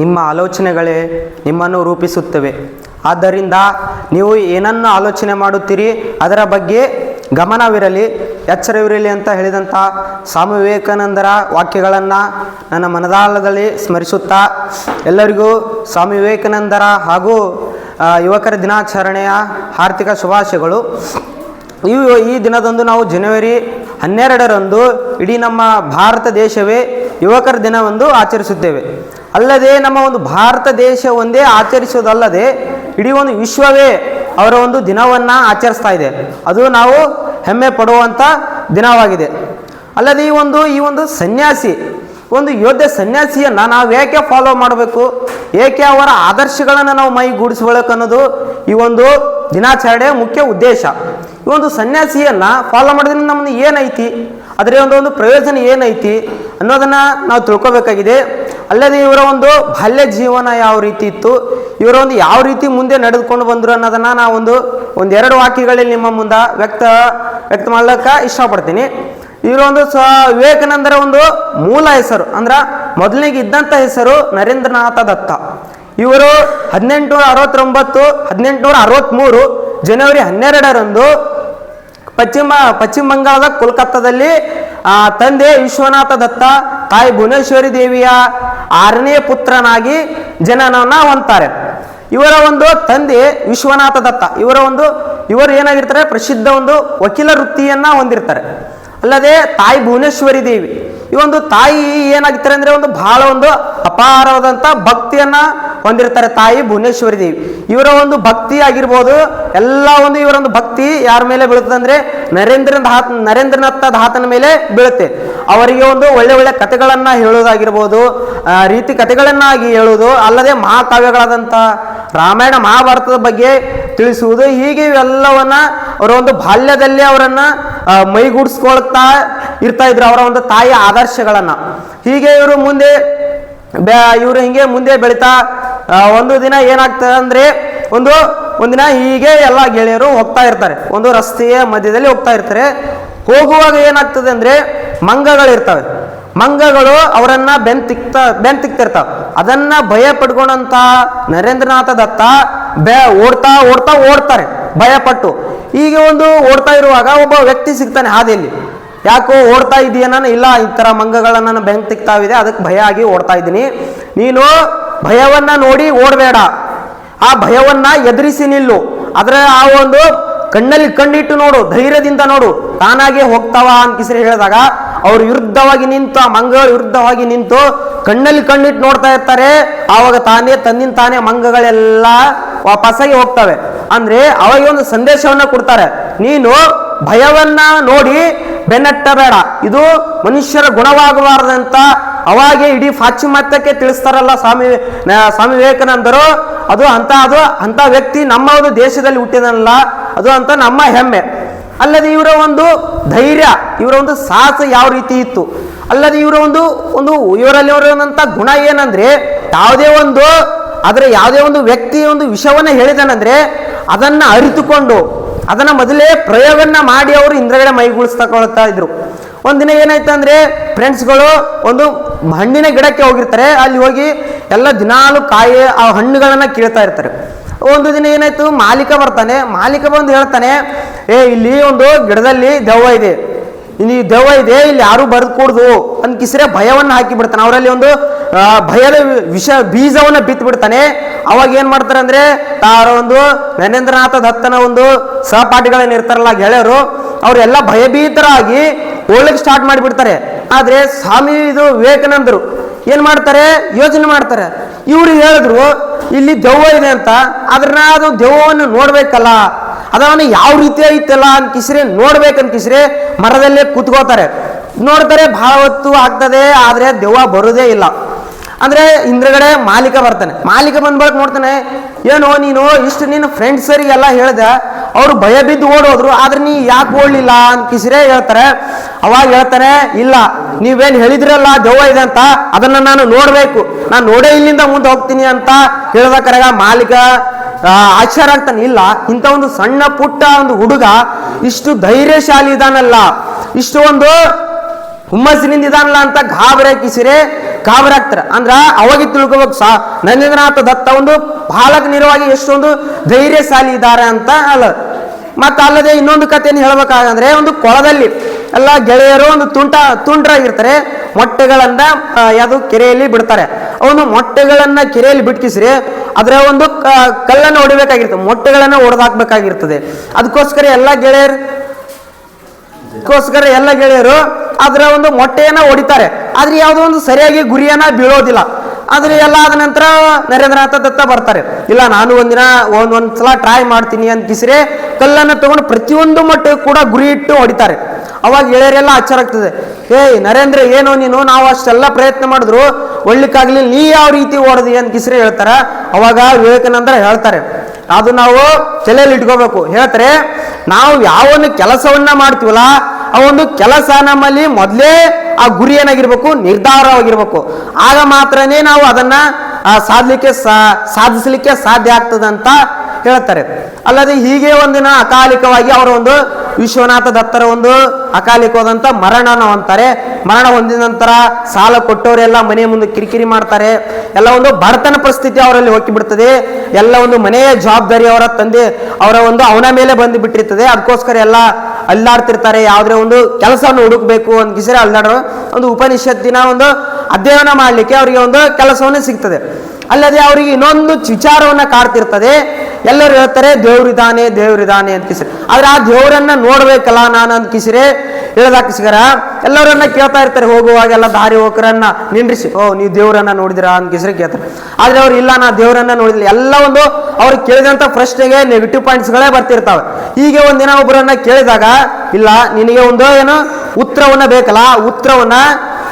ನಿಮ್ಮ ಆಲೋಚನೆಗಳೇ ನಿಮ್ಮನ್ನು ರೂಪಿಸುತ್ತವೆ. ಆದ್ದರಿಂದ ನೀವು ಏನನ್ನು ಆಲೋಚನೆ ಮಾಡುತ್ತೀರಿ, ಅದರ ಬಗ್ಗೆ ಗಮನವಿರಲಿ, ಎಚ್ಚರವಿರಲಿ ಅಂತ ಹೇಳಿದಂಥ ಸ್ವಾಮಿ ವಿವೇಕಾನಂದರ ವಾಕ್ಯಗಳನ್ನು ನನ್ನ ಮನದಾಳದಲ್ಲಿ ಸ್ಮರಿಸುತ್ತಾ ಎಲ್ಲರಿಗೂ ಸ್ವಾಮಿ ವಿವೇಕಾನಂದರ ಹಾಗೂ ಯುವಕರ ದಿನಾಚರಣೆಯ ಆರ್ಥಿಕ ಶುಭಾಶಯಗಳು. ಈ ಈ ದಿನದಂದು ನಾವು ಜನವರಿ ಹನ್ನೆರಡರಂದು ಇಡೀ ನಮ್ಮ ಭಾರತ ದೇಶವೇ ಯುವಕರ ದಿನವೆಂದು ಆಚರಿಸುತ್ತೇವೆ. ಅಲ್ಲದೆ ನಮ್ಮ ಒಂದು ಭಾರತ ದೇಶ ಒಂದೇ ಆಚರಿಸೋದಲ್ಲದೆ ಇಡೀ ಒಂದು ವಿಶ್ವವೇ ಅವರ ಒಂದು ದಿನವನ್ನು ಆಚರಿಸ್ತಾ ಇದೆ. ಅದು ನಾವು ಹೆಮ್ಮೆ ಪಡುವಂಥ ದಿನವಾಗಿದೆ. ಅಲ್ಲದೆ ಈ ಒಂದು ಈ ಒಂದು ಸನ್ಯಾಸಿ, ಒಂದು ಯೋಧ ಸನ್ಯಾಸಿಯನ್ನು ನಾವು ಏಕೆ ಫಾಲೋ ಮಾಡಬೇಕು? ಏಕೆ ಅವರ ಆದರ್ಶಗಳನ್ನು ನಾವು ಮೈಗೂಡಿಸ್ಬೇಕು ಅನ್ನೋದು ಈ ಒಂದು ದಿನಾಚರಣೆಯ ಮುಖ್ಯ ಉದ್ದೇಶ. ಈ ಒಂದು ಸನ್ಯಾಸಿಯನ್ನು ಫಾಲೋ ಮಾಡೋದ್ರಿಂದ ನಮ್ಮನ್ನು ಏನೈತಿ? ಅದರ ಒಂದು ಒಂದು ಪ್ರಯೋಜನ ಏನೈತಿ? ಅನ್ನೋದನ್ನು ನಾವು ತಿಳ್ಕೊಬೇಕಾಗಿದೆ. ಅಲ್ಲದೆ ಇವರ ಒಂದು ಬಾಲ್ಯ ಜೀವನ ಯಾವ ರೀತಿ ಇತ್ತು, ಇವರ ಒಂದು ಯಾವ ರೀತಿ ಮುಂದೆ ನಡೆದುಕೊಂಡು ಬಂದರು ಅನ್ನೋದನ್ನು ನಾವೊಂದು ಒಂದೆರಡು ವಾಕ್ಯಗಳಲ್ಲಿ ನಿಮ್ಮ ಮುಂದೆ ವ್ಯಕ್ತ ವ್ಯಕ್ತ ಮಾಡ್ಲಿಕ್ಕೆ ಇಷ್ಟಪಡ್ತೀನಿ. ಇವರೊಂದು ಸ, ವಿವೇಕಾನಂದರ ಒಂದು ಮೂಲ ಹೆಸರು, ಅಂದ್ರ ಮೊದಲಿಗೆ ಇದ್ದಂಥ ಹೆಸರು ನರೇಂದ್ರನಾಥ ದತ್ತ. ಇವರು ಹದಿನೆಂಟುನೂರ ಅರವತ್ತೊಂಬತ್ತು, ಹದಿನೆಂಟುನೂರ ಅರವತ್ತ್ಮೂರು ಜನವರಿ ಹನ್ನೆರಡರಂದು ಪಶ್ಚಿಮ ಪಶ್ಚಿಮ ಬಂಗಾಳದ ಕೋಲ್ಕತ್ತಾದಲ್ಲಿ ಆ, ತಂದೆ ವಿಶ್ವನಾಥ ದತ್ತ ತಾಯಿ ಭುವನೇಶ್ವರಿ ದೇವಿಯ ಆರನೇ ಪುತ್ರನಾಗಿ ಜನನವನ್ನ ಹೊಂತಾರೆ ಇವರ ಒಂದು ತಂದೆ ವಿಶ್ವನಾಥ ದತ್ತ ಇವರ ಒಂದು ಇವರು ಏನಾಗಿರ್ತಾರೆ ಪ್ರಸಿದ್ಧ ಒಂದು ವಕೀಲ ವೃತ್ತಿಯನ್ನ ಹೊಂದಿರ್ತಾರೆ. ಅಲ್ಲದೆ ತಾಯಿ ಭುವನೇಶ್ವರಿ ದೇವಿ ಈ ಒಂದು ತಾಯಿ ಏನಾಗ್ತಾರೆ ಅಂದ್ರೆ ಒಂದು ಬಹಳ ಒಂದು ಅಪಾರವಾದಂಥ ಭಕ್ತಿಯನ್ನ ಹೊಂದಿರ್ತಾರೆ ತಾಯಿ ಭುವನೇಶ್ವರಿ ದೇವಿ. ಇವರ ಒಂದು ಭಕ್ತಿ ಆಗಿರ್ಬೋದು, ಎಲ್ಲ ಒಂದು ಇವರ ಒಂದು ಭಕ್ತಿ ಯಾರ ಮೇಲೆ ಬೀಳುತ್ತದೆ ಅಂದರೆ ನರೇಂದ್ರ ಧಾತ್ ನರೇಂದ್ರನಾಥ ಧಾತನ ಮೇಲೆ ಬೀಳುತ್ತೆ. ಅವರಿಗೆ ಒಂದು ಒಳ್ಳೆ ಒಳ್ಳೆ ಕಥೆಗಳನ್ನ ಹೇಳೋದಾಗಿರ್ಬೋದು ರೀತಿ ಕಥೆಗಳನ್ನಾಗಿ ಹೇಳುವುದು, ಅಲ್ಲದೆ ಮಹಾಕಾವ್ಯಗಳಾದಂಥ ರಾಮಾಯಣ, ಮಹಾಭಾರತದ ಬಗ್ಗೆ ತಿಳಿಸುವುದು, ಹೀಗೆ ಇವೆಲ್ಲವನ್ನ ಅವರ ಒಂದು ಬಾಲ್ಯದಲ್ಲಿ ಅವರನ್ನ ಮೈಗೂಡಿಸ್ಕೊಳ್ತಾ ಇರ್ತಾ ಇದ್ರು ಅವರ ಒಂದು ತಾಯಿಯ ಆದರ್ಶಗಳನ್ನ. ಹೀಗೆ ಇವರು ಮುಂದೆ ಇವರು ಹಿಂಗೆ ಮುಂದೆ ಬೆಳೀತಾ ಒಂದು ದಿನ ಏನಾಗ್ತದೆ ಅಂದ್ರೆ, ಒಂದು, ಒಂದಿನ ಹೀಗೆ ಎಲ್ಲ ಗೆಳೆಯರು ಹೋಗ್ತಾ ಇರ್ತಾರೆ. ಒಂದು ರಸ್ತೆಯ ಮಧ್ಯದಲ್ಲಿ ಹೋಗ್ತಾ ಇರ್ತಾರೆ. ಹೋಗುವಾಗ ಏನಾಗ್ತದೆ ಅಂದ್ರೆ ಮಂಗಗಳಿರ್ತವೆ ಮಂಗಗಳು ಅವರನ್ನ ಬೆನ್ ತಿಕ್ತ ಬೆನ್ ತಿಕ್ತಿರ್ತಾವ ಅದನ್ನ ಭಯ ಪಡ್ಕೊಂಡಂತ ನರೇಂದ್ರನಾಥ ದತ್ತ ಬೆ ಓಡ್ತಾ ಓಡ್ತಾ ಓಡ್ತಾರೆ, ಭಯಪಟ್ಟು. ಹೀಗೆ ಒಂದು ಓಡ್ತಾ ಇರುವಾಗ ಒಬ್ಬ ವ್ಯಕ್ತಿ ಸಿಗ್ತಾನೆ ಹಾದಿಯಲ್ಲಿ. ಯಾಕೋ ಓಡ್ತಾ ಇದೀಯ ನಾನು? ಇಲ್ಲ, ಈ ಥರ ಮಂಗಗಳನ್ನ ನಾನು ಬೆಂಕ್ ತಿಕ್ತಾವಿದೆ, ಅದಕ್ಕೆ ಭಯ ಆಗಿ ಓಡ್ತಾ ಇದ್ದೀನಿ. ನೀನು ಭಯವನ್ನ ನೋಡಿ ಓಡಬೇಡ. ಆ ಭಯವನ್ನ ಎದುರಿಸಿ ನಿಲ್ಲು. ಅದರ ಆ ಒಂದು ಕಣ್ಣಲ್ಲಿ ಕಣ್ಣಿಟ್ಟು ನೋಡು, ಧೈರ್ಯದಿಂದ ನೋಡು. ತಾನಾಗೆ ಹೋಗ್ತಾವ ಅಂತ ಹೇಳಿದಾಗ ಅವ್ರು ವಿರುದ್ಧವಾಗಿ ನಿಂತು, ಆ ಮಂಗಗಳ ವಿರುದ್ಧವಾಗಿ ನಿಂತು ಕಣ್ಣಲ್ಲಿ ಕಣ್ಣಿಟ್ಟು ನೋಡ್ತಾ ಇರ್ತಾರೆ. ಆವಾಗ ತಾನೇ ತನ್ನಿಂದ ತಾನೇ ಮಂಗಗಳೆಲ್ಲ ವಾಪಸ್ಸಾಗಿ ಹೋಗ್ತವೆ. ಅಂದ್ರೆ ಅವಾಗ ಒಂದು ಸಂದೇಶವನ್ನ ಕೊಡ್ತಾರೆ. ನೀನು ಭಯವನ್ನ ನೋಡಿ ಬೆನ್ನಟ್ಟಬೇಡ. ಇದು ಮನುಷ್ಯರ ಗುಣವಾಗಬಾರದಂತ ಅವಾಗೆ ಇಡೀ ಪಾಶ್ಚಿಮಾತ್ಯಕ್ಕೆ ತಿಳಿಸ್ತಾರಲ್ಲ ಸ್ವಾಮಿ ಸ್ವಾಮಿ ವಿವೇಕಾನಂದರು. ಅದು ಅಂತ ಅದು ಅಂತ ವ್ಯಕ್ತಿ ನಮ್ಮ ಒಂದು ದೇಶದಲ್ಲಿ ಹುಟ್ಟಿದನಲ್ಲ, ಅದು ಅಂತ ನಮ್ಮ ಹೆಮ್ಮೆ. ಅಲ್ಲದೆ ಇವರ ಒಂದು ಧೈರ್ಯ, ಇವರ ಒಂದು ಸಾಹಸ ಯಾವ ರೀತಿ ಇತ್ತು? ಅಲ್ಲದೆ ಇವರ ಒಂದು ಒಂದು ಇವರಲ್ಲಿ ಗುಣ ಏನಂದ್ರೆ, ಯಾವುದೇ ಒಂದು ಅದರ ಯಾವುದೇ ಒಂದು ವ್ಯಕ್ತಿ ಒಂದು ವಿಷಯವನ್ನ ಹೇಳಿದನಂದ್ರೆ ಅದನ್ನು ಅರಿತುಕೊಂಡು, ಅದನ್ನು ಮೊದಲೇ ಪ್ರಯೋಗನ್ನ ಮಾಡಿ ಅವರು ಇಂದ್ರಗಡೆ ಮೈಗೂಡಿಸ್ತಕೊಳ್ತಾ ಇದ್ರು. ಒಂದಿನ ಏನಾಯ್ತು ಅಂದರೆ ಫ್ರೆಂಡ್ಸ್ಗಳು ಒಂದು ಹಣ್ಣಿನ ಗಿಡಕ್ಕೆ ಹೋಗಿರ್ತಾರೆ, ಅಲ್ಲಿ ಹೋಗಿ ಎಲ್ಲ ದಿನಾಲು ಕಾಯಿ ಆ ಹಣ್ಣುಗಳನ್ನ ಕೀಳ್ತಾ ಇರ್ತಾರೆ. ಒಂದು ದಿನ ಏನಾಯ್ತು, ಮಾಲೀಕ ಬರ್ತಾನೆ, ಮಾಲೀಕ ಬಂದು ಹೇಳ್ತಾನೆ, ಏ, ಇಲ್ಲಿ ಒಂದು ಗಿಡದಲ್ಲಿ ದೆವ್ವ ಇದೆ. ಇಲ್ಲಿ ದೆವ್ವ ಇದೆ, ಇಲ್ಲಿ ಯಾರು ಬರೆದು ಕೂಡ್ದು. ಅಂತ ಕಿಸಿರೆ ಭಯವನ್ನ ಹಾಕಿ ಬಿಡ್ತಾನೆ. ಅವರಲ್ಲಿ ಒಂದು ಭಯದ ವಿಷ, ಬೀಜವನ್ನು ಬಿತ್ತು ಬಿಡ್ತಾನೆ. ಅವಾಗ ಏನು ಮಾಡ್ತಾರೆ ಅಂದ್ರೆ, ತಾರ ಒಂದು ನರೇಂದ್ರನಾಥ ದತ್ತನ ಒಂದು ಸಹಪಾಠಿಗಳೇನು ಇರ್ತಾರಲ್ಲ, ಗೆಳೆಯರು ಅವರೆಲ್ಲ ಭಯಭೀತರಾಗಿ ಓಡ್ಲಿಕ್ಕೆ ಸ್ಟಾರ್ಟ್ ಮಾಡಿಬಿಡ್ತಾರೆ. ಆದರೆ ಸ್ವಾಮಿ ಇದು ವಿವೇಕಾನಂದರು ಏನು ಮಾಡ್ತಾರೆ? ಯೋಚನೆ ಮಾಡ್ತಾರೆ. ಇವರು ಹೇಳಿದ್ರು, ಇಲ್ಲಿ ದೆವ್ವ ಇದೆ ಅಂತ ಅದ್ರನ್ನ ಅದು ದೆವ್ವವನ್ನು ನೋಡ್ಬೇಕಲ್ಲ. ಅದವನ್ನ ಯಾವ ರೀತಿ ಐತಲ್ಲ ಅಂತ ಕಿಸ್ರೆ ನೋಡ್ಬೇಕಂತ ಕಿಸ್ರೆ ಮರದಲ್ಲೇ ಕೂತ್ಕೋತಾರೆ. ನೋಡ್ತಾರೆ ಭಾಳ ಹೊತ್ತು ಆಗ್ತದೆ, ಆದ್ರೆ ದೆವ್ವ ಬರೋದೇ ಇಲ್ಲ. ಅಂದ್ರೆ ಹಿಂದ್ಗಡೆ ಮಾಲೀಕ ಬರ್ತಾನೆ. ಮಾಲೀಕ ಬಂದ್ಬಳಕ್ ನೋಡ್ತಾನೆ, ಏನೋ ನೀನು ಇಷ್ಟು ನಿನ್ನ ಫ್ರೆಂಡ್ಸರಿಗೆಲ್ಲ ಹೇಳ್ದೆ, ಅವ್ರು ಭಯ ಬಿದ್ದು ಓಡೋದ್ರು, ಆದ್ರೆ ನೀ ಯಾಕೆ ಓಡ್ಲಿಲ್ಲ ಅಂತ ಕಿಸಿರೇ ಹೇಳ್ತಾರೆ. ಅವಾಗ ಹೇಳ್ತಾನೆ, ಇಲ್ಲ, ನೀವೇನು ಹೇಳಿದ್ರಲ್ಲ ದೆವ್ವ ಇದೆ ಅಂತ, ಅದನ್ನ ನಾನು ನೋಡ್ಬೇಕು. ನಾನು ನೋಡೇ ಇಲ್ಲಿಂದ ಮುಂದೆ ಹೋಗ್ತೀನಿ ಅಂತ ಹೇಳ್ದ ಕರೆಗ ಮಾಲೀಕ ಆಶ್ಚರ್ಯ ಅಂತ ಇಲ್ಲ. ಇಂಥ ಒಂದು ಸಣ್ಣ ಪುಟ್ಟ ಒಂದು ಹುಡುಗ ಇಷ್ಟು ಧೈರ್ಯಶಾಲಿ ಇದಾನಲ್ಲ. ಇಷ್ಟು ಒಂದು ಹುಮ್ಮಸ್ಸಿನಿಂದ ಇದಾನಲ್ಲ ಅಂತ ಗಾಬರಿ ಕಿಸಿರೆ ಗಾಬರಿ ಆಗ್ತಾರೆ ಅಂದ್ರ ಅವಾಗ ತಿಳ್ಕೋಬೇಕು ಸಾ, ನಂಜನಾಥ ದತ್ತ ಒಂದು ಬಾಲಕ ನಿರವಾಗಿ ಎಷ್ಟೊಂದು ಧೈರ್ಯಶಾಲಿ ಇದ್ದಾರೆ ಅಂತ ಅಲ್ಲ. ಮತ್ತೆ ಅಲ್ಲದೆ ಇನ್ನೊಂದು ಕಥೆಯನ್ನು ಹೇಳ್ಬೇಕಾಗಂದ್ರೆ ಒಂದು ಕೊಳದಲ್ಲಿ ಎಲ್ಲ ಗೆಳೆಯರು ಒಂದು ತುಂಟ ತುಂಡ್ರಾಗಿರ್ತಾರೆ ಮೊಟ್ಟೆಗಳನ್ನ ಯಾವುದು ಕೆರೆಯಲ್ಲಿ ಬಿಡ್ತಾರೆ. ಅವನು ಮೊಟ್ಟೆಗಳನ್ನ ಕೆರೆಯಲ್ಲಿ ಬಿಟ್ಕಿಸ್ರಿ ಅದರ ಒಂದು ಕಲ್ಲನ್ನು ಹೊಡಿಬೇಕಾಗಿರ್ತದೆ. ಮೊಟ್ಟೆಗಳನ್ನ ಹೊಡೆದಾಕ್ಬೇಕಾಗಿರ್ತದೆ ಅದಕ್ಕೋಸ್ಕರ ಎಲ್ಲ ಗೆಳೆಯರು, ಅದಕ್ಕೋಸ್ಕರ ಎಲ್ಲ ಗೆಳೆಯರು ಅದರ ಒಂದು ಮೊಟ್ಟೆಯನ್ನ ಹೊಡಿತಾರೆ. ಆದ್ರೆ ಯಾವುದೋ ಒಂದು ಸರಿಯಾಗಿ ಗುರಿಯನ್ನ ಬೀಳೋದಿಲ್ಲ. ಆದ್ರೆ ಎಲ್ಲ ಆದ ನಂತರ ನರೇಂದ್ರನಾಥ ದತ್ತ ಬರ್ತಾರೆ. ಇಲ್ಲ, ನಾನು ಒಂದಿನ ಒಂದ್ ಒಂದ್ ಸಲ ಟ್ರೈ ಮಾಡ್ತೀನಿ ಅಂತ ಕಲ್ಲನ್ನು ತಗೊಂಡು ಪ್ರತಿಯೊಂದು ಮೊಟ್ಟೆ ಕೂಡ ಗುರಿ ಇಟ್ಟು ಹೊಡಿತಾರೆ. ಅವಾಗ ಎಳೆಯರೆಲ್ಲ ಆಶ್ಚರ್ಯ ಆಗ್ತದೆ. ಏಯ್, ನರೇಂದ್ರ, ಏನೋ ನೀನು? ನಾವು ಅಷ್ಟೆಲ್ಲ ಪ್ರಯತ್ನ ಮಾಡಿದ್ರು ಒಳ್ಳಿಕ್ಕಾಗ್ಲಿ, ನೀ ಯಾವ ರೀತಿ ಓಡದಿ ಅಂತ ಕಿಸಿರೆ ಹೇಳ್ತಾರ. ಅವಾಗ ವಿವೇಕಾನಂದ ಹೇಳ್ತಾರೆ. ಅದು ನಾವು ತಲೆಯಲ್ಲಿ ಇಟ್ಕೋಬೇಕು. ಹೇಳ್ತಾರೆ, ನಾವು ಯಾವ ಒಂದು ಕೆಲಸವನ್ನ ಮಾಡ್ತೀವಲ್ಲ ಆ ಒಂದು ಕೆಲಸ ನಮ್ಮಲ್ಲಿ ಮೊದಲೇ ಆ ಗುರಿ ಏನಾಗಿರ್ಬೇಕು, ನಿರ್ಧಾರವಾಗಿರ್ಬೇಕು. ಆಗ ಮಾತ್ರನೇ ನಾವು ಅದನ್ನ ಸಾಧಲಿಕ್ಕೆ ಸಾಧಿಸಲಿಕ್ಕೆ ಸಾಧ್ಯ ಆಗ್ತದಂತ ಹೇಳ್ತಾರೆ ಅಲ್ಲದೆ ಹೀಗೆ ಒಂದಿನ ಅಕಾಲಿಕವಾಗಿ ಅವರ ಒಂದು ವಿಶ್ವನಾಥ ದತ್ತರ ಒಂದು ಅಕಾಲಿಕವಾದಂಥ ಮರಣನ ಅಂತಾರೆ. ಮರಣ ಹೊಂದಿದ ನಂತರ ಸಾಲ ಕೊಟ್ಟವರೆಲ್ಲ ಮನೆ ಮುಂದೆ ಕಿರಿಕಿರಿ ಮಾಡ್ತಾರೆ. ಎಲ್ಲ ಒಂದು ಬಡತನ ಪರಿಸ್ಥಿತಿ ಅವರಲ್ಲಿ ಹೋಗಿ ಬಿಡ್ತದೆ ಎಲ್ಲ ಒಂದು ಮನೆಯ ಜವಾಬ್ದಾರಿ ಅವರ ತಂದೆ ಅವರ ಒಂದು ಅವನ ಮೇಲೆ ಬಂದು ಬಿಟ್ಟಿರ್ತದೆ ಅದಕ್ಕೋಸ್ಕರ ಎಲ್ಲ ಅಲ್ಲಾಡ್ತಿರ್ತಾರೆ. ಯಾವುದೇ ಒಂದು ಕೆಲಸವನ್ನು ಹುಡುಕ್ಬೇಕು ಅಂತ ಕಿಸಿರೆ ಅಲ್ಲಾಡೋ ಒಂದು ಉಪನಿಷತ್ತಿನ ಒಂದು ಅಧ್ಯಯನ ಮಾಡಲಿಕ್ಕೆ ಅವರಿಗೆ ಒಂದು ಕೆಲಸವನ್ನು ಸಿಗ್ತದೆ. ಅಲ್ಲದೆ ಅವರಿಗೆ ಇನ್ನೊಂದು ವಿಚಾರವನ್ನ ಕಾಡ್ತಿರ್ತದೆ. ಎಲ್ಲರೂ ಹೇಳ್ತಾರೆ, ದೇವ್ರಿದಾನೆ ದೇವ್ರಿದಾನೆ ಅಂತ ಕಿಸಿರಿ. ಆದ್ರೆ ಆ ದೇವರನ್ನ ನೋಡ್ಬೇಕಲ್ಲ ನಾನು ಅಂತ ಕಿಸಿರೆ ಹೇಳ್ದಾಕಿಸಿಗರ ಎಲ್ಲರನ್ನ ಕೇಳ್ತಾ ಇರ್ತಾರೆ, ಹೋಗುವಾಗ ಎಲ್ಲ ದಾರಿ ಹೋಕರನ್ನ ನಿಂದ್ರಿಸಿ. ಓ, ನೀವು ದೇವರನ್ನ ನೋಡಿದಿರಾ? ಅಂತ ಕಿಸಿರಿ ಕೇಳ್ತಾರೆ. ಆದ್ರೆ ಅವ್ರು, ಇಲ್ಲ, ನಾ ದೇವರನ್ನ ನೋಡಿದಿಲ್ಲ. ಎಲ್ಲ ಒಂದು ಅವ್ರು ಕೇಳಿದಂತ ಪ್ರಶ್ನೆಗೆ ನೆಗೆಟಿವ್ ಪಾಯಿಂಟ್ಸ್ಗಳೇ ಬರ್ತಿರ್ತಾವೆ. ಹೀಗೆ ಒಂದಿನ ಒಬ್ಬರನ್ನ ಕೇಳಿದಾಗ, ಇಲ್ಲ, ನಿನಗೆ ಒಂದು ಏನು, ಉತ್ತರವನ್ನ ಬೇಕಲ್ಲ ಉತ್ತರವನ್ನ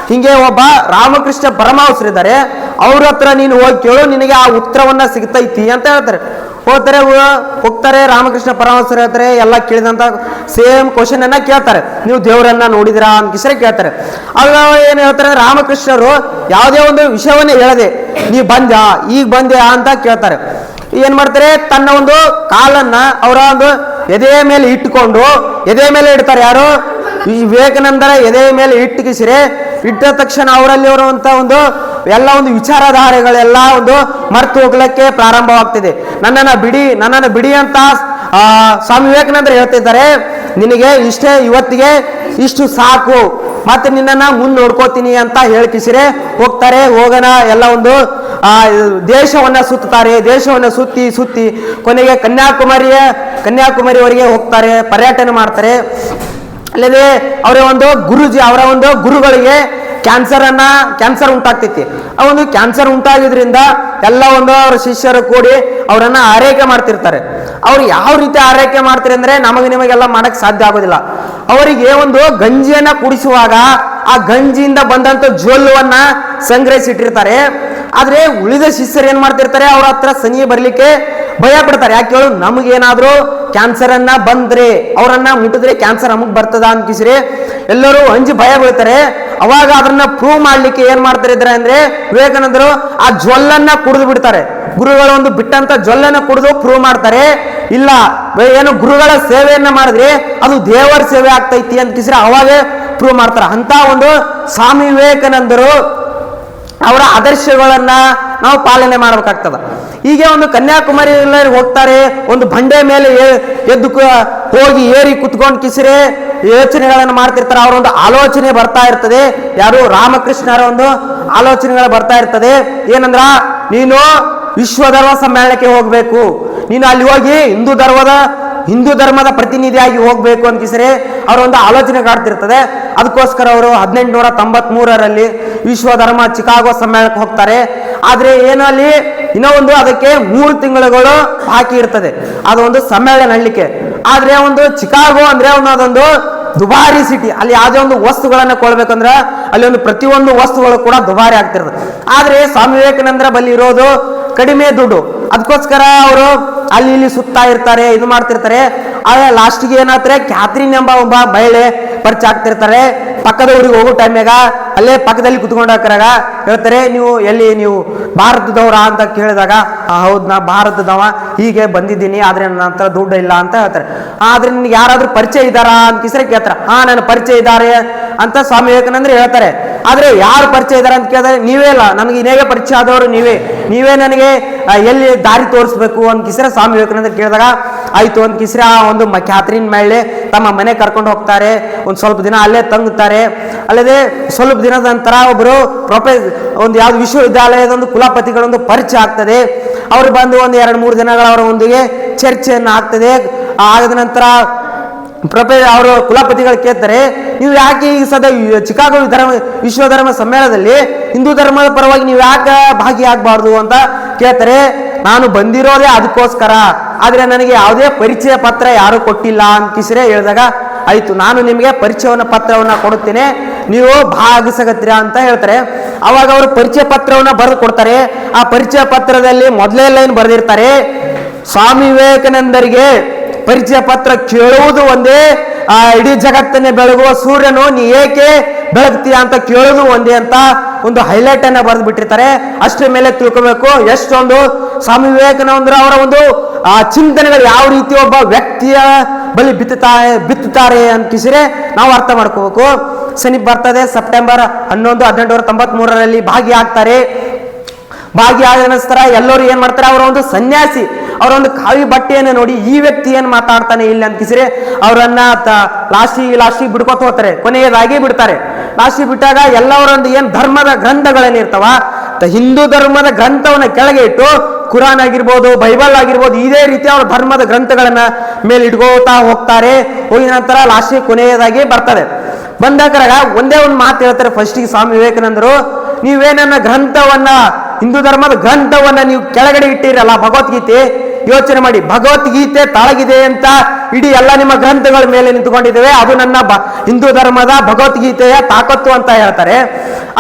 ಹಿಂಗೆ ಒಬ್ಬ ರಾಮಕೃಷ್ಣ ಪರಮಹಂಸರಿದ್ದಾರೆ, ಅವ್ರ ಹತ್ರ ನೀನು ಹೋಗಿ ಕೇಳು, ನಿನಗೆ ಆ ಉತ್ತರವನ್ನ ಸಿಗ್ತೈತಿ ಅಂತ ಹೇಳ್ತಾರೆ. ಹೋಗ್ತಾರೆ ಹೋಗ್ತಾರೆ ರಾಮಕೃಷ್ಣ ಪರಮಹಂಸರು ಹೇಳ್ತಾರೆ, ಎಲ್ಲ ಕೇಳಿದಂತ ಸೇಮ್ ಕ್ವಶನ್ ಅನ್ನ ಕೇಳ್ತಾರೆ. ನೀವು ದೇವರನ್ನ ನೋಡಿದಿರಾ ಅಂತ ಕಿಸರೆ ಕೇಳ್ತಾರೆ. ಆಗ ಏನ್ ಹೇಳ್ತಾರೆ, ರಾಮಕೃಷ್ಣರು ಯಾವುದೇ ಒಂದು ವಿಷಯವನ್ನೇ ಹೇಳದೆ, ನೀ ಬಂದ್ಯಾ, ಈಗ ಬಂದ್ಯಾ ಅಂತ ಕೇಳ್ತಾರೆ. ಏನ್ ಮಾಡ್ತಾರೆ, ತನ್ನ ಒಂದು ಕಾಲನ್ನ ಅವರ ಒಂದು ಎದೆಯ ಮೇಲೆ ಇಟ್ಟುಕೊಂಡು ಎದೆಯ ಮೇಲೆ ಇಡ್ತಾರೆ ಯಾರು? ವಿವೇಕಾನಂದರ ಎದೆಯ ಮೇಲೆ ಇಟ್ಟಿಸಿರೆ ಇಟ್ಟ ತಕ್ಷಣ ಅವರಲ್ಲಿ ಇರುವಂತ ಒಂದು ಎಲ್ಲ ಒಂದು ವಿಚಾರಧಾರೆಗಳೆಲ್ಲ ಒಂದು ಮರ್ತು ಹೋಗ್ಲಿಕ್ಕೆ ಪ್ರಾರಂಭವಾಗ್ತಿದೆ. ನನ್ನನ್ನು ಬಿಡಿ ನನ್ನನ್ನು ಬಿಡಿ ಅಂತ ಸ್ವಾಮಿ ವಿವೇಕಾನಂದರು ಹೇಳ್ತಿದ್ದಾರೆ, ನಿನಗೆ ಇಷ್ಟೇ ಇವತ್ತಿಗೆ ಇಷ್ಟು ಸಾಕು, ಮತ್ತೆ ನಿನ್ನನ್ನು ಮುಂದೆ ನೋಡ್ಕೋತೀನಿ ಅಂತ ಹೇಳ್ಕಿಸಿರೆ, ಹೋಗ್ತಾರೆ, ಹೋಗೋಣ, ಎಲ್ಲ ಒಂದು, ಆ, ದೇಶವನ್ನ ಸುತ್ತಾರೆ ದೇಶವನ್ನ ಸುತ್ತಿ ಸುತ್ತಿ ಕೊನೆಗೆ ಕನ್ಯಾಕುಮಾರಿಯ, ಕನ್ಯಾಕುಮಾರಿವರೆಗೆ ಹೋಗ್ತಾರೆ, ಪರ್ಯಟನೆ ಮಾಡ್ತಾರೆ. ಅಲ್ಲದೆ ಅವರ ಒಂದು ಗುರುಜಿ, ಅವರ ಒಂದು ಗುರುಗಳಿಗೆ ಕ್ಯಾನ್ಸರ್ ಅನ್ನ ಕ್ಯಾನ್ಸರ್ ಉಂಟಾಗ್ತೈತಿ. ಆ ಒಂದು ಕ್ಯಾನ್ಸರ್ ಉಂಟಾಗಿದ್ರಿಂದ ಎಲ್ಲ ಒಂದು ಅವರ ಶಿಷ್ಯರು ಕೂಡಿ ಅವರನ್ನ ಆರೈಕೆ ಮಾಡ್ತಿರ್ತಾರೆ. ಅವ್ರು ಯಾವ ರೀತಿ ಆರೈಕೆ ಮಾಡ್ತಾರೆ ಅಂದ್ರೆ ನಮಗೆ ನಿಮಗೆಲ್ಲ ಮಾಡಕ್ ಸಾಧ್ಯ ಆಗೋದಿಲ್ಲ. ಅವರಿಗೆ ಒಂದು ಗಂಜಿಯನ್ನ ಕುಡಿಸುವಾಗ ಆ ಗಂಜಿಯಿಂದ ಬಂದಂತ ಜೋಲುವನ್ನ ಸಂಗ್ರಹಿಸಿಟ್ಟಿರ್ತಾರೆ. ಆದ್ರೆ ಉಳಿದ ಶಿಷ್ಯರು ಏನ್ ಮಾಡ್ತಿರ್ತಾರೆ? ಅವ್ರ ಹತ್ರ ಸನಿ ಬರ್ಲಿಕ್ಕೆ ಭಯ ಪಡ್ತಾರೆ. ಯಾಕೆ ಹೇಳು? ನಮಗೇನಾದ್ರೂ ಕ್ಯಾನ್ಸರ್ ಅನ್ನ ಬಂದ್ರೆ, ಅವರನ್ನ ಮುಟ್ಟಿದ್ರೆ ಕ್ಯಾನ್ಸರ್ ನಮಗ್ ಬರ್ತದ ಅಂತಿಸ್ರಿ. ಎಲ್ಲರೂ ಹಂಚಿ ಭಯ ಬೀಳ್ತಾರೆ. ಅವಾಗ ಅದನ್ನ ಪ್ರೂವ್ ಮಾಡ್ಲಿಕ್ಕೆ ಏನ್ ಮಾಡ್ತಾರೆ ಇದ್ರೆ ಅಂದ್ರೆ, ವಿವೇಕಾನಂದರು ಆ ಜ್ವಲ್ಲನ್ನ ಕುಡಿದು ಬಿಡ್ತಾರೆ. ಗುರುಗಳು ಒಂದು ಬಿಟ್ಟಂತ ಜ್ವಲ್ಲನ್ನ ಕುಡಿದು ಪ್ರೂವ್ ಮಾಡ್ತಾರೆ. ಇಲ್ಲ, ಏನು ಗುರುಗಳ ಸೇವೆಯನ್ನ ಮಾಡಿದ್ರೆ ಅದು ದೇವರ ಸೇವೆ ಆಗ್ತೈತಿ ಅಂತ ಅವಾಗೇ ಪ್ರೂವ್ ಮಾಡ್ತಾರೆ. ಅಂತ ಒಂದು ಸ್ವಾಮಿ ವಿವೇಕಾನಂದರು ಅವರ ಆದರ್ಶಗಳನ್ನ ನಾವು ಪಾಲನೆ ಮಾಡಬೇಕಾಗ್ತದ. ಹೀಗೆ ಒಂದು ಕನ್ಯಾಕುಮಾರಿ ಹೋಗ್ತಾರೆ, ಒಂದು ಬಂಡೆ ಮೇಲೆ ಎದ್ದು ಹೋಗಿ ಏರಿ ಕುತ್ಕೊಂಡು ಕಿಸಿರೆ ಯೋಚನೆಗಳನ್ನು ಮಾಡ್ತಿರ್ತಾರೆ. ಅವರ ಒಂದು ಆಲೋಚನೆ ಬರ್ತಾ ಇರ್ತದೆ. ಯಾರು ರಾಮಕೃಷ್ಣರ ಒಂದು ಆಲೋಚನೆಗಳು ಬರ್ತಾ ಇರ್ತದೆ. ಏನಂದ್ರ, ನೀನು ವಿಶ್ವ ಧರ್ಮ ಸಮ್ಮೇಳನಕ್ಕೆ ಹೋಗಬೇಕು. ನೀನು ಅಲ್ಲಿ ಹೋಗಿ ಹಿಂದೂ ಧರ್ಮದ ಹಿಂದೂ ಧರ್ಮದ ಪ್ರತಿನಿಧಿಯಾಗಿ ಹೋಗ್ಬೇಕು ಅಂತ ಕಿಸಿರೆ ಅವರ ಒಂದು ಆಲೋಚನೆ ಕಾಡ್ತಿರ್ತದೆ ಅದಕ್ಕೋಸ್ಕರ ಅವರು ಹದಿನೆಂಟುನೂರ ತೊಂಬತ್ ಮೂರರಲ್ಲಿ ವಿಶ್ವ ಧರ್ಮ ಚಿಕಾಗೋ ಸಮ್ಮೇಳನಕ್ಕೆ ಹೋಗ್ತಾರೆ. ಆದರೆ ಏನಲ್ಲಿ ಇನ್ನೂ ಒಂದು ಅದಕ್ಕೆ ಮೂರು ತಿಂಗಳುಗಳು ಬಾಕಿ ಇರ್ತದೆ. ಅದೊಂದು ಸಮ್ಮೇಳನ ನಡಲಿಕ್ಕೆ ಆದರೆ ಒಂದು ಚಿಕಾಗೋ ಅಂದ್ರೆ ಒಂದು ಅದೊಂದು ದುಬಾರಿ ಸಿಟಿ ಅಲ್ಲಿ ಯಾವುದೇ ಒಂದು ವಸ್ತುಗಳನ್ನು ಕೊಡ್ಬೇಕಂದ್ರೆ ಅಲ್ಲಿ ಒಂದು ಪ್ರತಿಯೊಂದು ವಸ್ತುಗಳು ಕೂಡ ದುಬಾರಿ ಆಗ್ತಿರ್ತದೆ. ಆದರೆ ಸ್ವಾಮಿ ವಿವೇಕಾನಂದರ ಬಳಿ ಇರೋದು ಕಡಿಮೆ ದುಡ್ಡು. ಅದಕ್ಕೋಸ್ಕರ ಅವರು ಅಲ್ಲಿ ಇಲ್ಲಿ ಸುತ್ತಾ ಇರ್ತಾರೆ, ಇದು ಮಾಡ್ತಿರ್ತಾರೆ. ಆದ್ರೆ ಲಾಸ್ಟ್ಗೆ ಏನಾಗ್ತಾರೆ? ಕ್ಯಾತ್ರಿನ್ ಎಂಬ ಒಬ್ಬ ಮಹಿಳೆ ಪರಿಚಯ ಆಗ್ತಿರ್ತಾರೆ. ಪಕ್ಕದ ಊರಿಗೆ ಹೋಗೋ ಟೈಮ್ಯಾಗ ಅಲ್ಲೇ ಪಕ್ಕದಲ್ಲಿ ಕುತ್ಕೊಂಡು ಹಾಕರಾಗ ಹೇಳ್ತಾರೆ, ನೀವು ಎಲ್ಲಿ ನೀವು ಭಾರತದವ್ರ ಅಂತ ಕೇಳಿದಾಗ ಹೌದು, ನಾ ಭಾರತದವ, ಹೀಗೆ ಬಂದಿದ್ದೀನಿ, ಆದ್ರೆ ನನ್ನ ಹತ್ರ ದುಡ್ಡು ಇಲ್ಲ ಅಂತ ಹೇಳ್ತಾರೆ. ಆದ್ರೆ ನಿನ್ಗೆ ಯಾರಾದ್ರೂ ಪರಿಚಯ ಇದ್ದಾರಾ? ಅಂತ ಕಿಸ್ರೆ ಕೇಳ್ತಾರೆ. ಹಾ, ನನ್ನ ಪರಿಚಯ ಇದ್ದಾರೆ ಅಂತ ಸ್ವಾಮಿ ವಿವೇಕಾನಂದರು ಹೇಳ್ತಾರೆ. ಆದ್ರೆ ಯಾರು ಪರಿಚಯ ಇದ್ದಾರೆ ಅಂತ ಕೇಳಿದ್ರೆ ನೀವೇ ಅಲ್ಲ ನನಗೆ ಇನೇಗೆ ಪರಿಚಯ ಆದವರು ನೀವೇ. ನೀವೇ ನನಗೆ ಎಲ್ಲಿ ದಾರಿ ತೋರಿಸ್ಬೇಕು ಅಂತ ಕಿಸರೆ ಸ್ವಾಮಿ ವಿವೇಕಾನಂದ ಕೇಳಿದಾಗ ಆಯ್ತು ಅಂತ ಕಿಸ್ರೆ, ಆ ಒಂದು ಕ್ಯಾತ್ರಿನ್ ಮೇಲೆ ತಮ್ಮ ಮನೆ ಕರ್ಕೊಂಡು ಹೋಗ್ತಾರೆ. ಒಂದು ಸ್ವಲ್ಪ ದಿನ ಅಲ್ಲೇ ತಂಗುತ್ತಾರೆ ಅಲ್ಲದೆ ಸ್ವಲ್ಪ ದಿನದ ನಂತರ ಒಬ್ಬರು ಪ್ರೊಫೆ, ಒಂದು ಯಾವ್ದು ವಿಶ್ವವಿದ್ಯಾಲಯದ ಒಂದು ಕುಲಪತಿಗಳೊಂದು ಪರಿಚಯ ಆಗ್ತದೆ. ಅವರು ಬಂದು ಒಂದು ಎರಡು ಮೂರು ದಿನಗಳ ಅವರೊಂದಿಗೆ ಚರ್ಚೆಯನ್ನು ಆಗ್ತದೆ. ಆಗದ ನಂತರ ಪ್ರೊಫೆ, ಅವರು ಕುಲಪತಿಗಳು ಕೇಳ್ತಾರೆ, ನೀವು ಯಾಕೆ ಈ ಸದಾ ಚಿಕಾಗೋ ಧರ್ಮ ವಿಶ್ವ ಧರ್ಮ ಸಮ್ಮೇಳನದಲ್ಲಿ ಹಿಂದೂ ಧರ್ಮದ ಪರವಾಗಿ ನೀವು ಯಾಕೆ ಭಾಗಿಯಾಗಬಾರ್ದು? ಅಂತ ಕೇಳ್ತಾರೆ. ನಾನು ಬಂದಿರೋದೇ ಅದಕ್ಕೋಸ್ಕರ ಆದರೆ ನನಗೆ ಯಾವುದೇ ಪರಿಚಯ ಪತ್ರ ಯಾರು ಕೊಟ್ಟಿಲ್ಲ ಅಂತ ಕಿಸಿರೆ ಹೇಳಿದಾಗ, ಆಯ್ತು, ನಾನು ನಿಮಗೆ ಪರಿಚಯವನ್ನ ಪತ್ರವನ್ನ ಕೊಡುತ್ತೇನೆ. ನೀವು ಭಾಗಿಸಗತ್ತೀರಾ ಅಂತ ಹೇಳ್ತಾರೆ. ಅವಾಗ ಅವರು ಪರಿಚಯ ಪತ್ರವನ್ನ ಬರೆದು ಕೊಡ್ತಾರೆ. ಆ ಪರಿಚಯ ಪತ್ರದಲ್ಲಿ ಮೊದಲೇ ಲೈನ್ ಬರೆದಿರ್ತಾರೆ. ಸ್ವಾಮಿ ವಿವೇಕಾನಂದರಿಗೆ ಪರಿಚಯ ಪತ್ರ ಕೇಳುವುದು ಒಂದೇ. ಆ ಇಡೀ ಜಗತ್ತನ್ನೇ ಬೆಳಗುವ ಸೂರ್ಯನು ನೀ ಏಕೆ ಬೆಳಗ್ತೀಯ ಅಂತ ಕೇಳೋದು ಒಂದೇ ಅಂತ ಒಂದು ಹೈಲೈಟ್ ಅನ್ನ ಬರೆದು ಬಿಟ್ಟಿರ್ತಾರೆ ಅಷ್ಟರ ಮೇಲೆ ತಿಳ್ಕೋಬೇಕು. ಎಷ್ಟೊಂದು ಸ್ವಾಮಿ ವಿವೇಕಾನಂದರ ಅವರ ಒಂದು, ಆ, ಚಿಂತನೆಗಳು ಯಾವ ರೀತಿ ಒಬ್ಬ ವ್ಯಕ್ತಿಯ ಬಳಿ ಬಿತ್ತುತ್ತಾ ಬಿತ್ತುತ್ತಾರೆ ಅಂತ ಕಿಸಿರೆ ನಾವು ಅರ್ಥ ಮಾಡ್ಕೋಬೇಕು. ಸನಿ ಬರ್ತದೆ, ಸೆಪ್ಟೆಂಬರ್ ಹನ್ನೊಂದು ಹದಿನೆಂಟುನೂರ ತೊಂಬತ್ ಮೂರರಲ್ಲಿ ಭಾಗಿಯಾಗ್ತಾರೆ. ಭಾಗಿಯಾದ ನಂತರ ಎಲ್ಲರೂ ಏನ್ ಮಾಡ್ತಾರೆ? ಅವರ ಒಂದು ಸನ್ಯಾಸಿ, ಅವರ ಒಂದು ಕಾವಿ ಬಟ್ಟೆಯನ್ನು ನೋಡಿ ಈ ವ್ಯಕ್ತಿ ಏನ್ ಮಾತಾಡ್ತಾನೆ ಇಲ್ಲಿ ಅಂತ ಕಿಸಿರೆ ಅವರನ್ನ ಲಾಸ್ಟಿ ಲಾಸ್ಟಿ ಬಿಡ್ಕೊತ ಹೋಗ್ತಾರೆ. ಕೊನೆಯದಾಗಿ ಬಿಡ್ತಾರೆ. ಲಾಸ್ಟಿ ಬಿಟ್ಟಾಗ ಎಲ್ಲವರೊಂದು ಏನು ಧರ್ಮದ ಗ್ರಂಥಗಳೇನಿರ್ತಾವ? ಹಿಂದೂ ಧರ್ಮದ ಗ್ರಂಥವನ್ನ ಕೆಳಗೆ ಇಟ್ಟು ಕುರಾನ್ ಆಗಿರ್ಬೋದು, ಬೈಬಲ್ ಆಗಿರ್ಬೋದು, ಇದೇ ರೀತಿ ಅವರ ಧರ್ಮದ ಗ್ರಂಥಗಳನ್ನ ಮೇಲೆ ಇಟ್ಕೋತಾ ಹೋಗ್ತಾರೆ. ಹೋಗಿದ ನಂತರ ಲಾಸ್ಟಿಗೆ ಕೊನೆಯದಾಗಿ ಬರ್ತದೆ. ಬಂದಾಗ ಒಂದೇ ಒಂದು ಮಾತು ಹೇಳ್ತಾರೆ ಫಸ್ಟಿಗೆ ಸ್ವಾಮಿ ವಿವೇಕಾನಂದರು. ನೀವೇನನ್ನ ಗ್ರಂಥವನ್ನ, ಹಿಂದೂ ಧರ್ಮದ ಗ್ರಂಥವನ್ನ ನೀವು ಕೆಳಗಡೆ ಇಟ್ಟಿರಲ್ಲ ಭಗವದ್ಗೀತೆ ಯೋಚನೆ ಮಾಡಿ. ಭಗವದ್ಗೀತೆ ತಾಳಗಿದೆ ಅಂತ ಇಡೀ ಎಲ್ಲ ನಿಮ್ಮ ಗ್ರಂಥಗಳ ಮೇಲೆ ನಿಂತುಕೊಂಡಿದ್ದೇವೆ. ಅದು ನನ್ನ ಹಿಂದೂ ಧರ್ಮದ ಭಗವದ್ಗೀತೆಯ ತಾಕತ್ತು ಅಂತ ಹೇಳ್ತಾರೆ.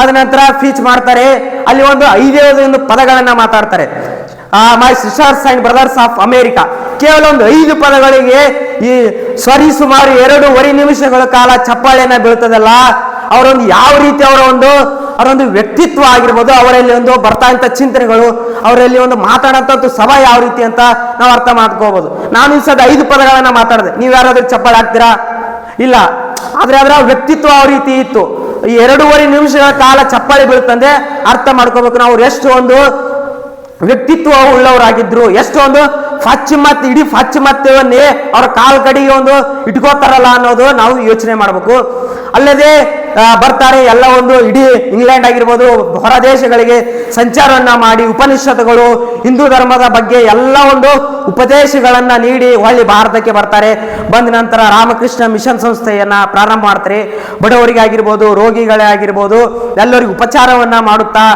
ಅದ ನಂತರ ಫೀಚ್ ಮಾಡ್ತಾರೆ. ಅಲ್ಲಿ ಒಂದು ಐದೇ ಒಂದು ಪದಗಳನ್ನ ಮಾತಾಡ್ತಾರೆ. My sisters and brothers of America ಕೇವಲ ಒಂದು ಐದು ಪದಗಳಿಗೆ ಈ ಸರಿ ಸುಮಾರು ಎರಡೂವರೆ ನಿಮಿಷಗಳ ಕಾಲ ಚಪ್ಪಾಳೆಯನ್ನ ಬೀಳ್ತದಲ್ಲ. ಅವರೊಂದು ಯಾವ ರೀತಿ ಅವರ ಒಂದು ಅವರೊಂದು ವ್ಯಕ್ತಿತ್ವ ಆಗಿರ್ಬೋದು, ಅವರಲ್ಲಿ ಒಂದು ಬರ್ತಾ ಇಂಥ ಚಿಂತನೆಗಳು, ಅವರಲ್ಲಿ ಒಂದು ಮಾತಾಡೋಂಥ ಒಂದು ಸಭಾ ಯಾವ ರೀತಿ ಅಂತ ನಾವು ಅರ್ಥ ಮಾಡ್ಕೋಬಹುದು ನಾನು ಈ ಐದು ಪದಗಳನ್ನು ಮಾತಾಡಿದೆ. ನೀವು ಯಾರಾದ್ರೂ ಚಪ್ಪಾಳೆ ಹಾಕ್ತೀರಾ? ಇಲ್ಲ. ಆದರೆ ಅದರ ವ್ಯಕ್ತಿತ್ವ ಯಾವ ರೀತಿ ಇತ್ತು? ಈ ಎರಡೂವರೆ ನಿಮಿಷಗಳ ಕಾಲ ಚಪ್ಪಾಳೆ ಬೀಳ್ತಂದೆ ಅರ್ಥ ಮಾಡ್ಕೋಬೇಕು. ನಾವು ಎಷ್ಟು ಒಂದು ವ್ಯಕ್ತಿತ್ವ ಉಳ್ಳವರಾಗಿದ್ರು ಎಷ್ಟೊಂದು ಪಾಶ್ಚಿಮಾತ್ಯ ಇಡೀ ಪಾಶ್ಚಿಮಾತ್ಯವನ್ನೇ ಅವರ ಕಾಲ್ ಕಡೆಗೆ ಒಂದು ಇಟ್ಕೋತಾರಲ್ಲ ಅನ್ನೋದು ನಾವು ಯೋಚನೆ ಮಾಡಬೇಕು. ಅಲ್ಲದೆ ಬರ್ತಾರೆ. ಎಲ್ಲ ಒಂದು ಇಡೀ ಇಂಗ್ಲೆಂಡ್ ಆಗಿರ್ಬೋದು, ಹೊರ ದೇಶಗಳಿಗೆ ಸಂಚಾರವನ್ನ ಮಾಡಿ ಉಪನಿಷತ್ತುಗಳು, ಹಿಂದೂ ಧರ್ಮದ ಬಗ್ಗೆ ಎಲ್ಲ ಒಂದು ಉಪದೇಶಗಳನ್ನ ನೀಡಿ ಹೊಳ್ಳಿ ಭಾರತಕ್ಕೆ ಬರ್ತಾರೆ. ಬಂದ ನಂತರ ರಾಮಕೃಷ್ಣ ಮಿಷನ್ ಸಂಸ್ಥೆಯನ್ನ ಪ್ರಾರಂಭ ಮಾಡ್ತಾರೆ. ಬಡವರಿಗೆ ಆಗಿರ್ಬೋದು, ರೋಗಿಗಳೇ ಆಗಿರ್ಬೋದು, ಎಲ್ಲರಿಗೂ ಉಪಚಾರವನ್ನ ಮಾಡುತ್ತಾ,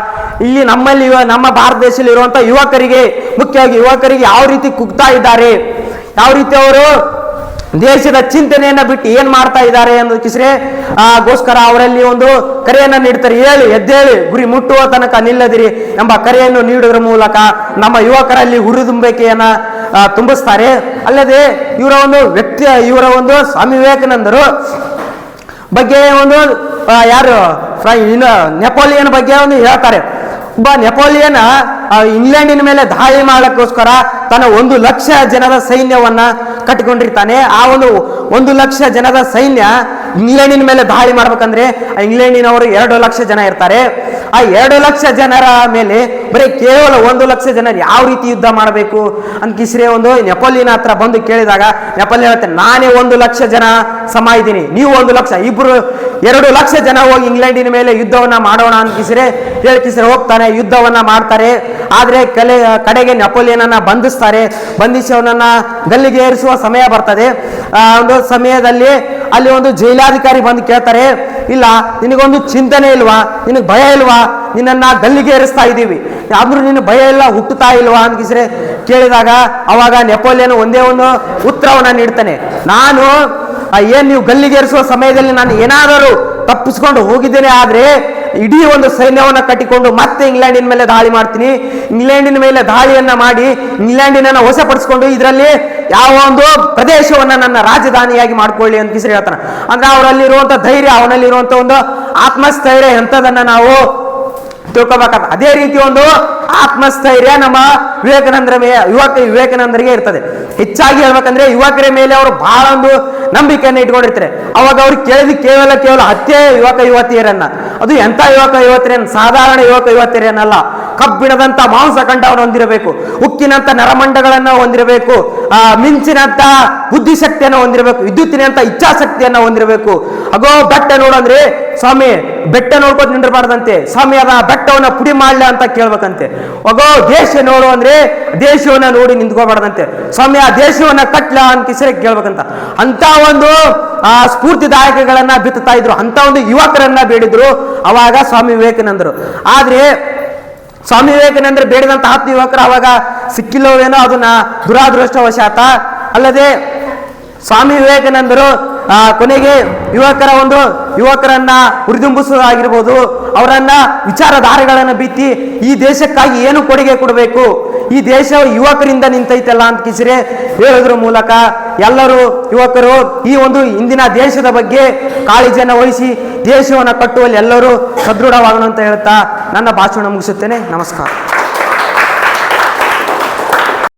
ಇಲ್ಲಿ ನಮ್ಮಲ್ಲಿ ನಮ್ಮ ಭಾರತ ದೇಶದಲ್ಲಿ ಇರುವಂತ ಯುವಕರಿಗೆ, ಮುಖ್ಯವಾಗಿ ಯುವಕರಿಗೆ ಯಾವ ರೀತಿ ಕುಗ್ತಾ ಇದ್ದಾರೆ, ಯಾವ ರೀತಿ ಅವರು ದೇಶದ ಚಿಂತನೆಯನ್ನ ಬಿಟ್ಟು ಏನ್ ಮಾಡ್ತಾ ಇದ್ದಾರೆ ಅನ್ನೋದಕ್ಕಿಸ್ರೆ ಆ, ಗೋಸ್ಕರ ಅವರಲ್ಲಿ ಒಂದು ಕರೆಯನ್ನ ನೀಡ್ತಾರೆ. ಹೇಳಿ, ಎದ್ದೇಳಿ, ಗುರಿ ಮುಟ್ಟುವ ತನಕ ನಿಲ್ಲದಿರಿ ಎಂಬ ಕರೆಯನ್ನು ನೀಡುವುದರ ಮೂಲಕ ನಮ್ಮ ಯುವಕರಲ್ಲಿ ಹುರಿದುಂಬಿಕೆಯನ್ನ ತುಂಬಿಸ್ತಾರೆ. ಅಲ್ಲದೆ, ಇವರ ಒಂದು ವ್ಯಕ್ತಿ ಇವರ ಒಂದು ಸ್ವಾಮಿ ವಿವೇಕಾನಂದರು ಬಗ್ಗೆ ಒಂದು ಯಾರು ನೆಪೋಲಿಯನ್ ಬಗ್ಗೆ ಒಂದು ಹೇಳ್ತಾರೆ. ಒಬ್ಬ ನೆಪೋಲಿಯನ್ ಇಂಗ್ಲೆಂಡಿನ ಮೇಲೆ ದಾಳಿ ಮಾಡಕ್ಕೋಸ್ಕರ ತನ್ನ ಒಂದು ಲಕ್ಷ ಜನದ ಸೈನ್ಯವನ್ನ ಕಟ್ಟಿಕೊಂಡಿರ್ತಾನೆ. ಆ ಒಂದು ಒಂದು ಲಕ್ಷ ಜನದ ಸೈನ್ಯ ಇಂಗ್ಲೆಂಡಿನ ಮೇಲೆ ದಾಳಿ ಮಾಡ್ಬೇಕಂದ್ರೆ ಇಂಗ್ಲೆಂಡಿನವರು ಎರಡು ಲಕ್ಷ ಜನ ಇರ್ತಾರೆ. ಆ ಎರಡು ಲಕ್ಷ ಜನರ ಮೇಲೆ ಬರೀ ಕೇವಲ ಒಂದು ಲಕ್ಷ ಜನರು ಯಾವ ರೀತಿ ಯುದ್ಧ ಮಾಡಬೇಕು? ಅಂತ ಒಂದು, ನೆಪೋಲಿಯನ್ ಹತ್ರ ಬಂದು ಕೇಳಿದಾಗ ನೆಪೋಲಿಯನ್ ಹೇಳುತ್ತೆ ನಾನೇ ಒಂದು ಲಕ್ಷ ಜನ ಸಮ ಇದ್ದೀನಿ, ನೀವು ಒಂದು ಲಕ್ಷ, ಇಬ್ರು ಎರಡು ಲಕ್ಷ ಜನ ಹೋಗಿ ಇಂಗ್ಲೆಂಡಿನ ಮೇಲೆ ಯುದ್ಧವನ್ನ ಮಾಡೋಣ ಅಂತ ಕಿಸಿರೆ ಹೇಳಿ ಹೋಗ್ತಾನೆ, ಯುದ್ಧವನ್ನ ಮಾಡ್ತಾರೆ. ಆದ್ರೆ ಕಲೆ, ಕಡೆಗೆ ನೆಪೋಲಿಯನನ್ನ ಬಂಧಿಸ್ತಾರೆ. ಬಂಧಿಸಿ ಅವನನ್ನ ಗಲ್ಲಿಗೆ ಏರಿಸುವ ಸಮಯ ಬರ್ತದೆ. ಆ, ಒಂದು ಸಮಯದಲ್ಲಿ ಅಲ್ಲಿ ಒಂದು ಜೈಲಾಧಿಕಾರಿ ಬಂದು ಕೇಳ್ತಾರೆ, ಇಲ್ಲ, ನಿನಗೊಂದು ಚಿಂತನೆ ಇಲ್ವಾ? ನಿನಗೆ ಭಯ ಇಲ್ವಾ? ನಿನ್ನನ್ನು ಗಲ್ಲಿಗೆ ಏರಿಸ್ತಾ ಇದ್ದೀವಿ. ಆದ್ರೂ ನಿನ್ನ ಭಯ ಇಲ್ಲ ಹುಟ್ಟುತ್ತಾ ಇಲ್ವಾ? ಅಂತ ಕಿಸ್ರೆ ಕೇಳಿದಾಗ ಅವಾಗ ನೆಪೋಲಿಯನ್ ಒಂದೇ ಒಂದು ಉತ್ತರವನ್ನು ನೀಡ್ತಾನೆ, ನಾನು ಏನು ನೀವು ಗಲ್ಲಿಗೇರಿಸುವ ಸಮಯದಲ್ಲಿ ನಾನು ಏನಾದರೂ ತಪ್ಪಿಸ್ಕೊಂಡು ಹೋಗಿದ್ದೇನೆ ಆದರೆ ಇಡೀ ಒಂದು ಸೈನ್ಯವನ್ನ ಕಟ್ಟಿಕೊಂಡು ಮತ್ತೆ ಇಂಗ್ಲೆಂಡಿನ ಮೇಲೆ ದಾಳಿ ಮಾಡ್ತೀನಿ. ಇಂಗ್ಲೆಂಡಿನ ಮೇಲೆ ದಾಳಿಯನ್ನ ಮಾಡಿ ಇಂಗ್ಲೆಂಡಿನ ವಶಪಡಿಸಿಕೊಂಡು ಇದರಲ್ಲಿ ಯಾವ ಒಂದು ಪ್ರದೇಶವನ್ನ ನನ್ನ ರಾಜಧಾನಿಯಾಗಿ ಮಾಡ್ಕೊಳ್ಳಿ ಅಂತ ಕಿಸರಿ ಹೇಳ್ತಾನೆ. ಅಂದ್ರೆ ಅವರಲ್ಲಿ ಇರುವಂತ ಧೈರ್ಯ ಅವನಲ್ಲಿ ಇರುವಂತ ಒಂದು ಆತ್ಮಸ್ಥೈರ್ಯ ಎಂಥದನ್ನ ನಾವು ತಿಳ್ಕೊಬೇಕಂತ ಅದೇ ರೀತಿ ಒಂದು ಆತ್ಮಸ್ಥೈರ್ಯ ನಮ್ಮ ವಿವೇಕಾನಂದರ ಮೇ ಯುವಕ ವಿವೇಕಾನಂದರಿಗೆ ಇರ್ತದೆ. ಹೆಚ್ಚಾಗಿ ಹೇಳ್ಬೇಕಂದ್ರೆ ಯುವಕರ ಮೇಲೆ ಅವರು ಬಹಳ ಒಂದು ನಂಬಿಕೆಯನ್ನು ಇಟ್ಕೊಂಡಿರ್ತಾರೆ. ಅವಾಗ ಅವ್ರು ಕೇಳಿದ ಕೇವಲ ಕೇವಲ ಹತ್ಯೆ ಯುವಕ ಯುವತಿಯರನ್ನ. ಅದು ಎಂಥ ಯುವಕ ಯುವತಿಯರನ್ನ? ಸಾಧಾರಣ ಯುವಕ ಯುವತಿಯರನ್ನಲ್ಲ. ಕಬ್ಬಿಣದಂತ ಮಾಂಸ ಕಂಡವನ್ನು ಹೊಂದಿರಬೇಕು. ಉಕ್ಕಿನಂತ ನರಮಂಡಗಳನ್ನ ಹೊಂದಿರಬೇಕು. ಆ, ಮಿಂಚಿನಂತ ಬುದ್ಧಿಶಕ್ತಿಯನ್ನು ಹೊಂದಿರಬೇಕು. ವಿದ್ಯುತ್ತಿನಂತ ಇಚ್ಛಾಶಕ್ತಿಯನ್ನು ಹೊಂದಿರಬೇಕು. ಅಗೋ, ಬೆಟ್ಟ ನೋಡಂದ್ರೆ ಸ್ವಾಮಿ, ಬೆಟ್ಟ ನೋಡ್ಕೊಂಡು ನಿಂದಿರಬಾರ್ದಂತೆ. ಸ್ವಾಮಿ, ಅದ ಬೆಟ್ಟವನ್ನ ಪುಡಿ ಮಾಡ್ಲ ಅಂತ ಕೇಳ್ಬೇಕಂತೆ. ಅಗೋ ದೇಶ ನೋಡು ಅಂದ್ರೆ ದೇಶವನ್ನ ನೋಡಿ ನಿಂತ್ಕೋಬಾರ್ದಂತೆ. ಸ್ವಾಮಿ, ಆ ದೇಶವನ್ನ ಕಟ್ಲ ಅಂತ ಕಿಸರೆ ಕೇಳ್ಬೇಕಂತ. ಅಂತ ಒಂದು, ಆ, ಸ್ಫೂರ್ತಿದಾಯಕಗಳನ್ನ ಬಿತ್ತುತ್ತಾ ಇದ್ರು. ಅಂತ ಒಂದು ಯುವಕರನ್ನ ಬೇಡಿದ್ರು. ಅವಾಗ ಸ್ವಾಮಿ ವಿವೇಕಾನಂದರು. ಆದ್ರೆ, ಸ್ವಾಮಿ ವಿವೇಕಾನಂದರು ಬೇಡಿದಂತ ಹತ್ತು ಯುವಕರು ಅವಾಗ ಸಿಕ್ಕಿಲ್ಲವೇನೋ ಅದನ್ನ ದುರಾದೃಷ್ಟವಶಾತ. ಅಲ್ಲದೆ, ಸ್ವಾಮಿ ವಿವೇಕಾನಂದರು ಕೊನೆಗೆ ಯುವಕರ ಒಂದು ಯುವಕರನ್ನ ಹುರಿದುಂಬಿಸೋದಾಗಿರ್ಬೋದು ಅವರನ್ನ ವಿಚಾರಧಾರೆಗಳನ್ನು ಬಿತ್ತಿ ಈ ದೇಶಕ್ಕಾಗಿ ಏನು ಕೊಡುಗೆ ಕೊಡಬೇಕು? ಈ ದೇಶ ಯುವಕರಿಂದ ನಿಂತೈತಲ್ಲ ಅಂತ ಕಿಸಿರೆ ಹೇಳೋದ್ರ ಮೂಲಕ ಎಲ್ಲರೂ ಯುವಕರು ಈ ಒಂದು ಇಂದಿನ ದೇಶದ ಬಗ್ಗೆ ಕಾಳಜಿಯನ್ನು ವಹಿಸಿ ದೇಶವನ್ನು ಕಟ್ಟುವಲ್ಲಿ ಎಲ್ಲರೂ ಸದೃಢವಾಗಣ ಅಂತ ಹೇಳ್ತಾ ನನ್ನ ಭಾಷಣ ಮುಗಿಸುತ್ತೇನೆ. ನಮಸ್ಕಾರ.